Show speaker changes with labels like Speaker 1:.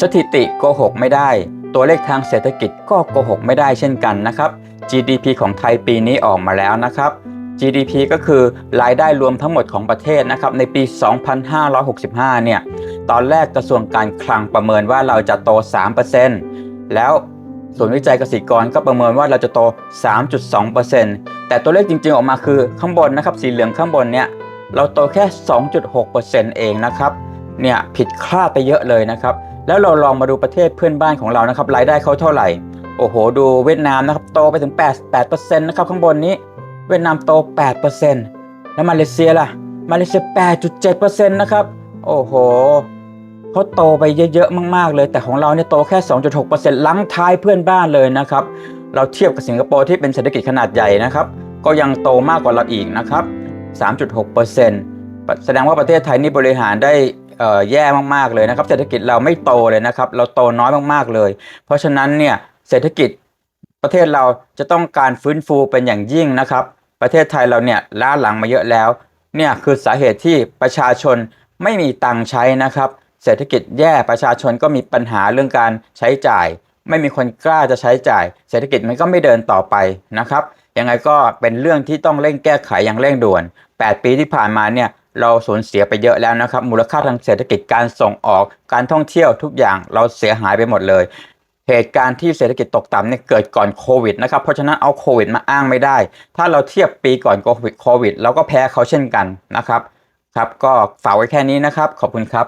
Speaker 1: สถิติโกหกไม่ได้ ตัวเลขทางเศรษฐกิจก็โกหกไม่ได้เช่นกันนะครับ GDP ของไทยปีนี้ออกมาแล้วนะครับ GDP ก็คือรายได้รวมทั้งหมดของประเทศนะครับในปี 2565 เนี่ย ตอนแรกกระทรวงการคลังประเมินว่าเราจะโต 3%แล้วศูนย์วิจัยเกษตรกรก็ประเมินว่าเราจะโต 3.2%แต่ตัวเลขจริงๆออกมาคือข้างบนนะครับ สีเหลืองข้างบนเนี่ย เราโตแค่ 2.6%เองนะครับ เนี่ยผิดคาดไปเยอะเลยนะครับ แล้วเราลองมาดูประเทศเพื่อนบ้านของเรานะครับรายได้เขาเท่าไหร่ โอ้โห ดูเวียดนามนะครับโตไปถึง 8 8%นะครับข้างบนนี้ เวียดนามโต 8%แล้วมาเลเซียล่ะ มาเลเซีย 8.7%นะครับ โอ้โหเขาโตไปเยอะๆมากๆเลย แต่ของเราเนี่ยโตแค่ 2.6%ลังท้ายเพื่อนบ้านเลยนะครับ เราเทียบกับสิงคโปร์ที่เป็นเศรษฐกิจขนาดใหญ่นะครับ ก็ยังโตมากกว่าเราอีกนะครับ 3.6%แสดงว่าประเทศไทยนี่บริหารได้ แย่มากๆเลยนะครับ เศรษฐกิจเราไม่โตเลยนะครับ เราโตน้อยมากๆเลย เพราะฉะนั้นเนี่ยเศรษฐกิจประเทศเราจะต้องการฟื้นฟูเป็นอย่างยิ่งนะครับ ประเทศไทยเราเนี่ยล้าหลังมาเยอะแล้วเนี่ยคือสาเหตุที่ประชาชนไม่มีตังค์ใช้นะครับ เศรษฐกิจแย่ประชาชนก็มีปัญหาเรื่องการใช้จ่าย ไม่มีคนกล้าจะใช้จ่าย เศรษฐกิจมันก็ไม่เดินต่อไปนะครับยังไงก็เป็นเรื่องที่ต้องเร่งแก้ไขอย่างเร่งด่วน 8 ปีที่ผ่านมาเนี่ย เราสูญเสียไปเยอะแล้วนะครับ มูลค่าทางเศรษฐกิจการส่งออกการท่องเที่ยวทุกอย่างเราเสียหายไปหมดเลย เหตุการณ์ที่เศรษฐกิจตกต่ำเนี่ยเกิดก่อนโควิดนะครับเพราะฉะนั้นเอาโควิดมาอ้างไม่ได้ ถ้าเราเทียบปีก่อนโควิดโควิดเราก็แพ้เขาเช่นกันนะครับครับ ก็ฝากไว้แค่นี้นะครับ ขอบคุณครับ